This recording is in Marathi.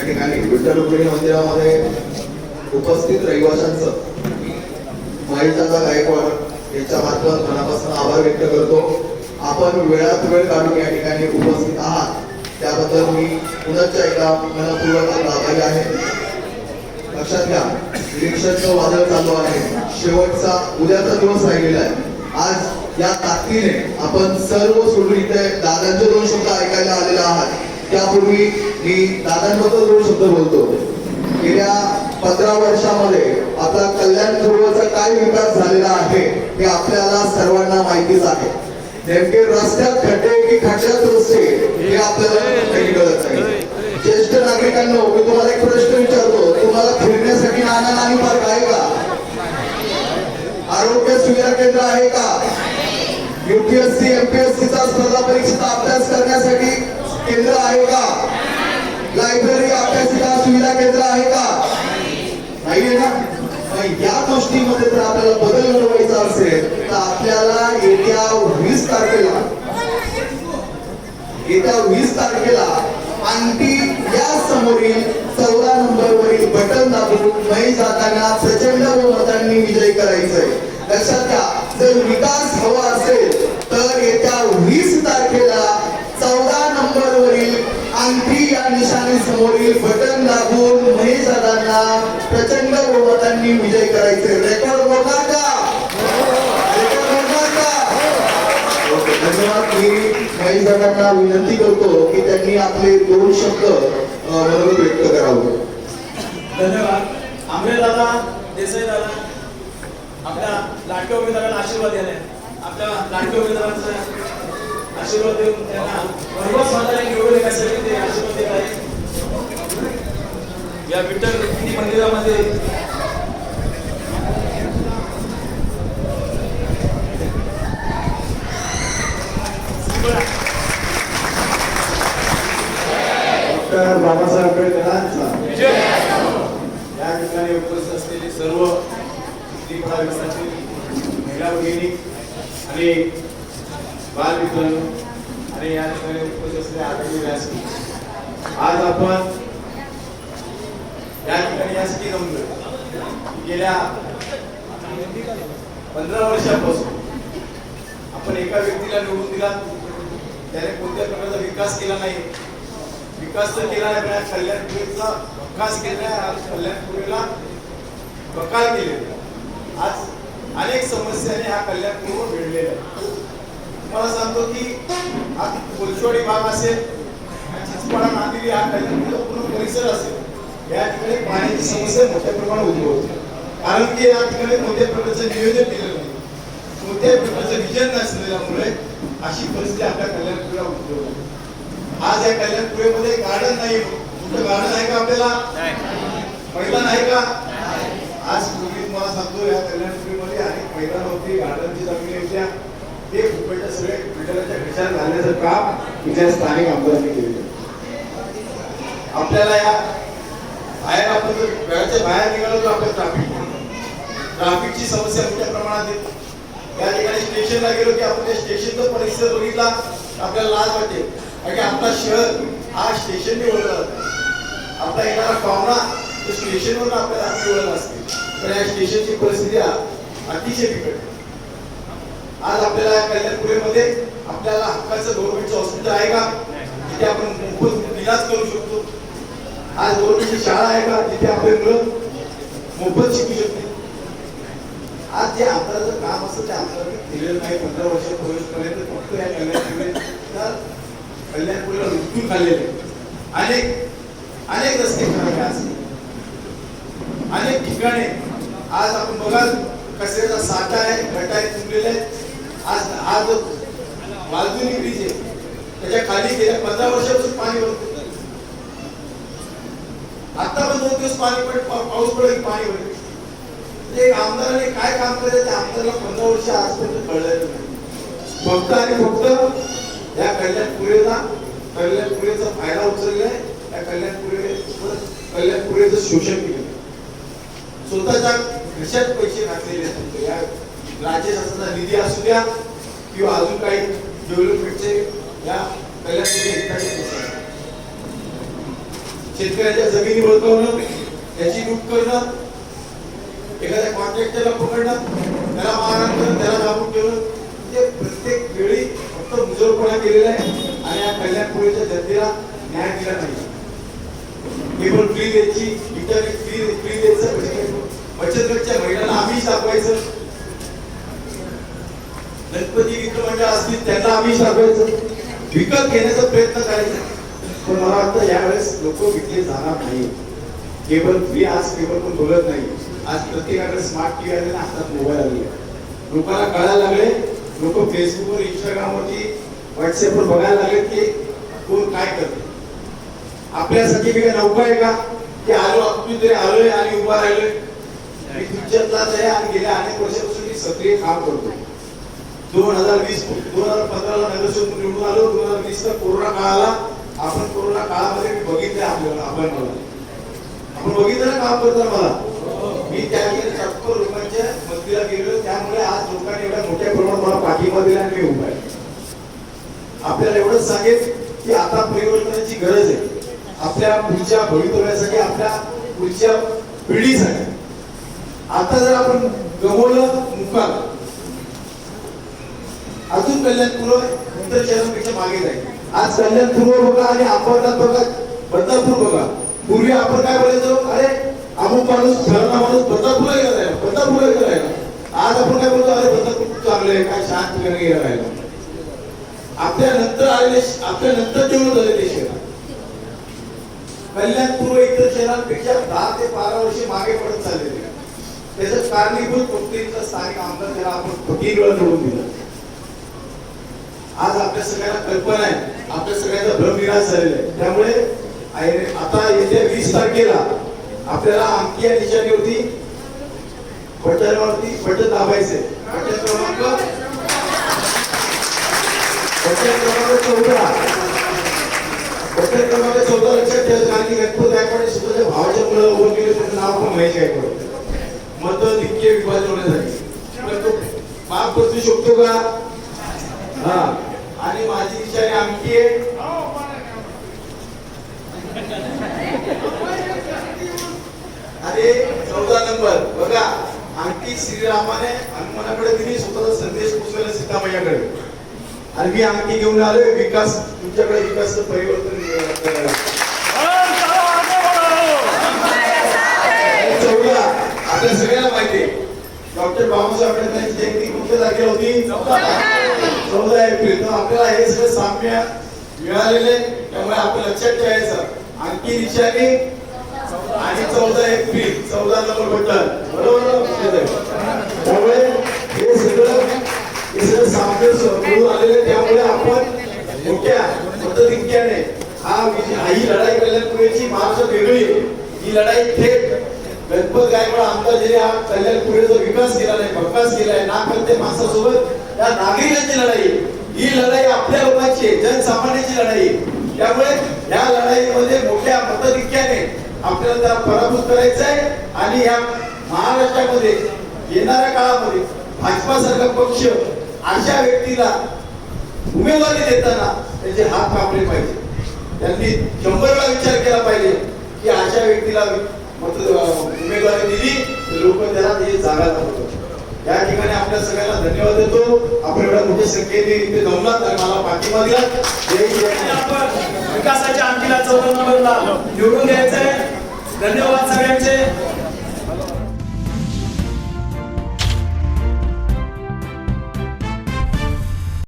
ठिकाणी विठ्ठल रुक्मिणी मंदिरामध्ये उपस्थित रहिवाशांचं महेशदादा गायकवाड यांच्या मार्फत मनापासून आभार व्यक्त करतो. आपण वेळात वेळ काढून या ठिकाणी उपस्थित आहात. त्याबद्दल मी पुनश्च एकदा मनपूर्वक आभारी आहे. लक्षात घ्या इलेक्शनचं वादळ चालू आहे. शेवटचा उद्याचा दिवस राहिलेला आहे. आज या ताकदीने आपण सर्व सोडून इथे दादांचे दोन शब्द ऐकायला आलेला आहात. त्यापूर्वी मी दादांबद्दल दोन शब्द बोलतो. गेल्या पंधरा वर्षामध्ये आपला कल्याण ध्रुवचा काय विकास झालेला आहे हे आपल्याला सर्वांना माहितीच आहे. नेमके रस्त्यात खड्डे की खड्ड्यात रस्ते हे आपल्याला काही कळत नाही. ज्येष्ठ नागरिकांना मी तुम्हाला एक प्रश्न विचारतो. तुम्हाला फिरण्यासाठी नाना नानी पार्क आहे का? आरोग्य सुविधा केंद्र आहे का? युपीएससी एमपीएससी चा स्पर्धा परीक्षेचा अभ्यास करण्यासाठी केंद्र आहे का? लायब्ररी अभ्यासिका सुविधा केंद्र आहे का? नाहीये ना? या गोष्टीमध्ये जर आपल्याला बदल घडवायचा असेल तर आपल्याला येत्या वीस तारखेला येत्या वीस तारखेला आणखी या समोरील चौदा नंबरवरील बटन दाबून नाही जाताना प्रचंड बहुमतांनी विजय करायचंय. लक्षात घ्या जर विकास हवा असेल तर येत्या वीस तारखेला आणखी या निशाने समोरील बटन दाबून महेश दादांना प्रचंड बहुमतांनी विजय करायचे. रेकॉर्ड बोलणार का? रेकॉर्ड बोलणार का? धन्यवाद. मी महेश दादांना विनंती करतो की त्यांनी आपले दोन शब्द अ, मनोगत व्यक्त करावं. धन्यवाद. आंबे दादा देसाई दादा आपल्या लाटक्या उमेदवारांना आशीर्वाद द्यायला. आपल्या लाटक्या उमेदवारांचा आशीर्वाद देऊन त्यांना भरघोस मताने निवडून येण्यासाठी ते आशीर्वाद देत आहेत या विठ्ठल रुक्मिणी मंदिरामध्ये डॉक्टर बाबासाहेब आंबेडकरांचा या ठिकाणी उपस्थित असलेले सर्व त्रिपुरा विकासातील महिला भगिनी आणि बाल मित्रांनो आणि या ठिकाणी उपस्थित असलेले आदरणीय व्यासपीठ. आज आपण या ठिकाणी यासाठी जमलो गेल्या पंधरा वर्षापासून आपण एका व्यक्तीला निवडून दिला. त्याने कोणत्या प्रकारचा विकास केला नाही. विकास तर केला नाही पण कल्याणपुरीचा विकास केला आज कल्याणपुरीला बकाल केले आज अनेक समस्याने हा कल्याणपूर भिडलेला आहे. तुम्हाला सांगतो की हा कोलशवाडी भाग असेल चिचपाडा नांदिली हा कल्याणपूरचा पूर्ण परिसर असेल या ठिकाणी पाण्याची समस्या मोठ्या प्रमाणात उद्भवते. कारण की या ठिकाणी कोणत्या प्रकारचं नियोजन केलेलं नाही. कोणत्याही प्रकारचं विजन नसलेल्यामुळे अशी परिस्थिती आपल्या कल्याणपुरीला उद्भवते. आज या कल्याणपुरीमध्ये गार्डन नाही कुठं गार्डन आहे का आपल्याला? मैदान आहे का? आज पूर्वी तुम्हाला सांगतो या कल्याणपुरीमध्ये अनेक मैदान होती गार्डनची जमिनी होत्या ते फुकटच्या सगळे बिल्डरांच्या खिशात घालण्याचं काम इथल्या स्थानिक आमदारांनी केलेलं आपल्याला या बाहेर आपण जर वेळाच्या बाहेर निघालो तर आपल्या ट्राफिक ट्राफिकची समस्या मोठ्या प्रमाणात येते. या ठिकाणी स्टेशनला गेलो की आपण त्या स्टेशनचा परिसर बघितला आपल्याला लाज वाटते. कारण की आपला शहर हा स्टेशनने ओळखला जातो. आपला येणारा पाहुणा तो स्टेशनवरून आपल्याला आपली ओळख असते तर या स्टेशनची परिस्थिती अतिशय बिकट आहे. आज आपल्याला कल्याणपुरीमध्ये आपल्याला हक्काचं गव्हर्नमेंटचं हॉस्पिटल आहे का? जिथे आपण मोफत इलाज करू शकतो. आज गव्हर्नमेंटची शाळा आहे का? जिथे आपले मुलं मोफत शिकू शकते आज जे आमदाराचं काम असतं ते आमदारांनी केलेलं नाही. पंधरा वर्षापर्यंत फक्त या कल्याणपुरीला कल्याणपुरीला लुटून खाल्लेले अनेक अनेक रस्ते खराब आहे अनेक ठिकाणी. आज आपण बघाल कचऱ्याचा साठा आहे घटा आहे तुंबलेला आहे. आज जो बाजूनी ब्रिज आहे त्याच्याखाली गेल्या पंधरा वर्षापासून पाणी पडत आता पण दोन दिवस पाणी पड पाऊस पडेल पाणी पडेल म्हणजे एक आमदाराने काय काम केलं त्या आमदाराला पंधरा वर्ष आजपर्यंत कळलेलं नाही. फक्त आणि फक्त या कल्याणपुरेला कल्याणपुरेचा फायदा उचललाय त्या कल्याणपुरे कल्याणपुरेचं शोषण केलं. स्वतःच्या घशात पैसे घातलेले या राज्य शासनाचा निधी असू द्या किंवा अजून काही डेव्हलपमेंटचे या कल्याणपुरे शेतकऱ्याच्या जमिनी बळकावणं त्याची लूट करणं एखाद्या कॉन्ट्रॅक्टरला पकडणं त्याला मारहाण करणं त्याला दाबून ठेवणं म्हणजे प्रत्येक वेळी फक्त मुजोरपणा केलेला आहे आणि या कल्याणपुरीच्या जनतेला न्याय दिला नाही केवळ फ्री द्यायची इंटरनेट फ्री फ्री द्यायचं बचत गटच्या महिलांना आम्ही दाखवायचं गणपती विक्र मंडळ म्हणजे असतील त्यांना आम्ही सांगायचं. विकत घेण्याचा प्रयत्न करायचा. पण मला वाटतं यावेळेस लोक विकले जाणार नाही. केबल फ्री आज केबल पण बोलत नाही. आज प्रत्येकाकडे स्मार्ट टीव्ही आले ना हातात मोबाईल आले लोकांना कळायला लागले. लोक फेसबुकवर इंस्टाग्रामवरती व्हॉट्सअपवर बघायला लागले की कोण काय करते. आपल्यासाठी मी काय नौका आहे का? की आलो आपण तरी आलोय आणि उभा राहिलोय. मी तुमच्यातलाच आहे आणि गेल्या अनेक वर्षापासून मी सक्रिय काम करतो दोन हजार वीस दोन हजार पंधराला नगरसेवक निवडून आलो. दोन हजार वीस ला कोरोना काळाला आपण कोरोना काळामध्ये मी बघितले आपल्याला आपण मला आपण बघितलं ना काम करतो मला? मी त्या चक्क लोकांच्या मदतीला गेलो. त्यामुळे आज लोकांनी एवढ्या मोठ्या प्रमाणात मला पाठिंबा दिला आणि मी उभा आहे. आपल्याला एवढंच सांगेल की आता परिवर्तनाची गरज आहे. आपल्या पुढच्या भवितव्यासाठी आपल्या पुढच्या पिढीसाठी. आता जर आपण गमवलं मुकाल अजून कल्याण पूर्व इतर शहरांपेक्षा मागे जाईल. आज कल्याण पूर्व बघा आणि अंबरनाथ बघा. बदलापूर बघा. पूर्वी आपण काय बोलायचो? अरे अमुक माणूस फलाना माणूस बदलापूरला गेला राहिला बदलापूरला गेला राहिला आज आपण काय बोलतो? अरे बदलापूर खूप चांगलं आहे. काय शांत ठिकाणी गेला राहिला आपल्या नंतर आलेले आपल्या नंतर जेवण झालेले शहर कल्याण पूर्व इतर शहरांपेक्षा दहा ते बारा वर्षे मागे पडत चाललेले. त्याचं कारणीभूत फक्त इथलं स्थानिक आमदार त्याला आपण फकीर वेळा निवडून दिलं. आज आपल्या सगळ्यांना कल्पना आहे. आपल्या सगळ्यांचा भ्रमनिराश झालेला आहे. त्यामुळे आता येत्या वीस तारखेला आपल्याला अंकी या निशाणीवरती बटनवरती बटन दाबायचे बटन क्रमांक बटन क्रमांक चौदा. बटन क्रमांक चौदा लक्षात ठेवा कारण की गणपत गायकवाड स्वतःच्या भावाच्या मुलाला उभं केलं त्याचं नाव पण महेश गायकवाड मत नित्य विभाजन होण्यासाठी. पण तो बाप बसू शकतो का? हा. आणि माझी इच्छा आणखी अरे चौदा नंबर. बघा आणखी श्रीरामाने हनुमानाकडे दिली स्वतःचा संदेश पोचवला सीतामय्याकडे आणि मी आणखी घेऊन आलोय विकास तुमच्याकडे विकास परिवर्तन चौदा आपल्या सगळ्यांना माहिती डॉक्टर बाबासाहेब आंबेडकरांची जयंती कुठल्या तारखेला होती? चौदा एप्रिल तर आपल्याला हे सगळे साम्य मिळालेले त्यामुळे आपण लक्षात ठेवायचं. आणखी निशाणी आणि चौदा एप्रिल चौदा नंबर बटन. बरोबर त्यामुळे हे सगळं हे सगळं साम्य मिळून आलेले त्यामुळे आपण मोठ्या पद्धतीने हा ही लढाई कल्याणपुरेची महाराष्ट्रात वेगळी आहे. ही लढाई थेट गणपत गायकवाड आमदार जरी हा कल्याणपुरेचा विकास केला नाही भकास केला आहे ना करते माणसासोबत या नागरिकांची लढाई ही लढाई आपल्या लोकांची आहे जनसामान्याची लढाई. त्यामुळे या लढाईमध्ये मोठ्या मताधिक्याने आपल्याला त्याला पराभूत करायचं आहे आणि या महाराष्ट्रामध्ये येणाऱ्या काळामध्ये भाजपा सारखा पक्ष अशा व्यक्तीला उमेदवारी देताना त्याचे हात कापले पाहिजे. त्यांनी शंभर वेळा विचार केला पाहिजे की अशा व्यक्तीला मत उमेदवारी दिली तर लोक त्याला ते जागा दाखवतात. या ठिकाणी आपल्या सगळ्यांना धन्यवाद देतो. आपण एवढ्या मोठ्या संख्येने इथे जमलात तर मला पाठिंबा दिला विकासाच्या अंकीला चौदा नंबरला निवडून द्यायचंय. धन्यवाद सगळ्यांचे.